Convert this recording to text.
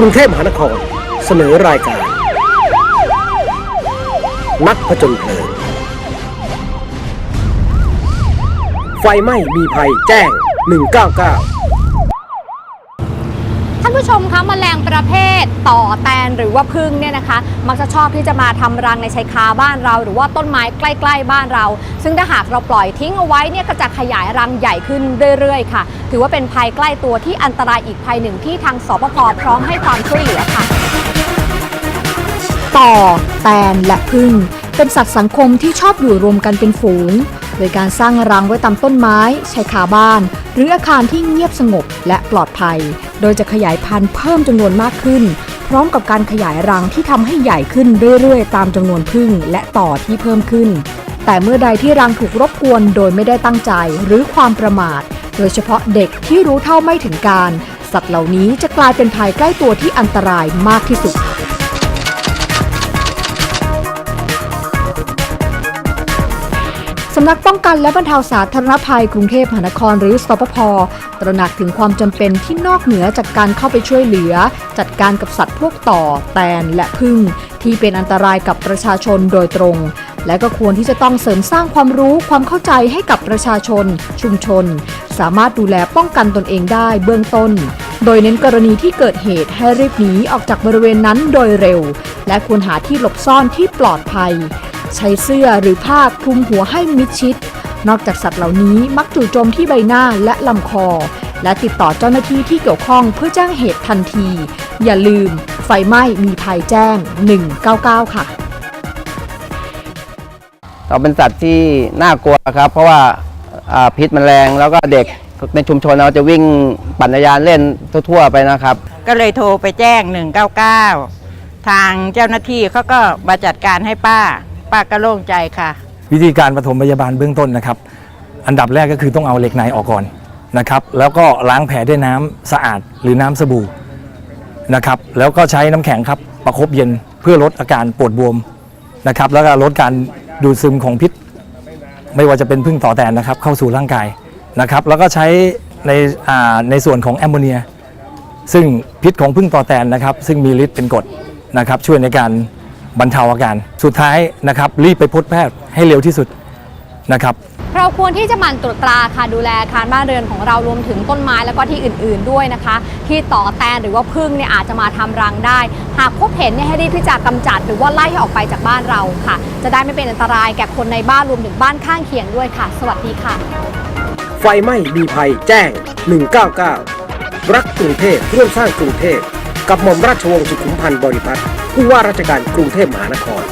กรุงเทพมหานคร เสนอรายการ นักผจญเพลิง ไฟไหม้มีภัยแจ้ง 199 ท่านผู้ชมคะแมลงประเภทต่อแตนหรือว่าพึ่งเนี่ยนะคะ มักจะชอบที่จะมาทำรังในชายคาบ้านเรา หรือว่าต้นไม้ใกล้ ๆ บ้านเรา ซึ่งถ้าหากเราปล่อยทิ้งเอาไว้เนี่ยก็จะขยายรังใหญ่ขึ้นเรื่อยๆ ค่ะ ถือว่าเป็นภัยใกล้ตัวที่อันตรายอีกภัยหนึ่งที่ทางสปภพร้อมให้ความช่วยเหลือค่ะ ต่อแตนและพึ่งเป็นสัตว์สังคมที่ชอบอยู่รวมกันเป็นฝูง โดยการสร้างรังไว้ตามต้นไม้ชายคาบ้าน หรืออาคารที่เงียบสงบและปลอดภัย โดยจะขยายพันธุ์เพิ่มจำนวนมากขึ้น พร้อมกับการขยายรังที่ทำให้ใหญ่ขึ้นเรื่อยๆ ตามจำนวนพึ่งและต่อที่เพิ่มขึ้น แต่เมื่อใดที่รังถูกรบกวนโดยไม่ได้ตั้งใจหรือความประมาท โดยเฉพาะเด็กที่รู้เท่าไม่ถึงการ สัตว์เหล่านี้จะกลายเป็นภัยใกล้ตัวที่อันตรายมากที่สุดำนักป้องกันและบรรเทาสาธารณภัยกรุงเทพมหานครหรือสปภตระหนักถึงความจำเป็นที่นอกเหนือจากการเข้าไปช่วยเหลือ จัดการกับสัตว์พวกต่อ แตนและพึ่ง ที่เป็นอันตรายกับประชาชนโดยตรง และก็ควรที่จะต้องเสริมสร้างความรู้ความเข้าใจให้กับประชาชน ชุมชน สามารถดูแลป้องกันตนเองได้เบื้องต้น โดยเน้นกรณีที่เกิดเหตุให้รีบหนีออกจากบริเวณนั้นโดยเร็ว และควรหาที่หลบซ่อนที่ปลอดภัย ใช้เสื้อหรือผ้าคลุมหัวให้มิดชิด นอกจากสัตว์เหล่านี้มักจู่โจมที่ใบหน้าและลำคอ และติดต่อเจ้าหน้าที่ที่เกี่ยวข้องเพื่อแจ้งเหตุทันที อย่าลืม ไฟไหม้มีภัยแจ้ง 199 ค่ะ เราเป็นสัตว์ที่น่ากลัวครับ เพราะว่าอ่าพิษมันแรงแล้วก็เด็กในชุมชนเราจะวิ่งปั่นจักรยานเล่นทั่วๆไปนะครับ ก็เลยโทรไปแจ้ง 199 ทางเจ้าหน้าที่เขาก็มาจัดการให้ป้า ป้าก็โล่งใจค่ะ วิธีการปฐมพยาบาลเบื้องต้นนะครับ อันดับแรกก็คือต้องเอาเหล็กในออกก่อนนะครับ แล้วก็ล้างแผลด้วยน้ำสะอาดหรือน้ำสบู่นะครับ แล้วก็ใช้น้ำแข็งครับประคบเย็นเพื่อลดอาการปวดบวมนะครับ แล้วก็ลดการดูดซึมของพิษ ไม่ว่าจะเป็นพึ่งต่อแตนนะครับ เข้าสู่ร่างกายนะครับ แล้วก็ใช้ในอ่าในส่วนของแอมโมเนีย ซึ่งพิษของพึ่งต่อแตนนะครับ ซึ่งมีฤทธิ์เป็นกรดนะครับ ช่วยในการ บรรเทาอาการ สุดท้ายนะครับรีบไปพบแพทย์ให้เร็วที่สุดนะครับเราควรที่จะหมั่นตรวจตราค่ะดูแลอาคารบ้านเรือนของเรารวมถึงต้นไม้แล้วก็ที่อื่น ๆด้วยนะคะ ที่ต่อแตนหรือว่าพึ่งเนี่ยอาจจะมาทำรังได้ หากพบเห็นเนี่ยให้รีบที่จะกำจัดหรือว่าไล่ให้ออกไปจากบ้านเราค่ะ จะได้ไม่เป็นอันตรายแก่คนในบ้านรวมถึงบ้านข้างเคียงด้วยค่ะ สวัสดีค่ะ ไฟไหม้มีภัยแจ้ง 199 รักกรุงเทพร่วมสร้างกรุงเทพกับหม่อมราชวงศ์สุขุมพันธ์บริพัตร ผู้ว่าราชการกรุงเทพมหานคร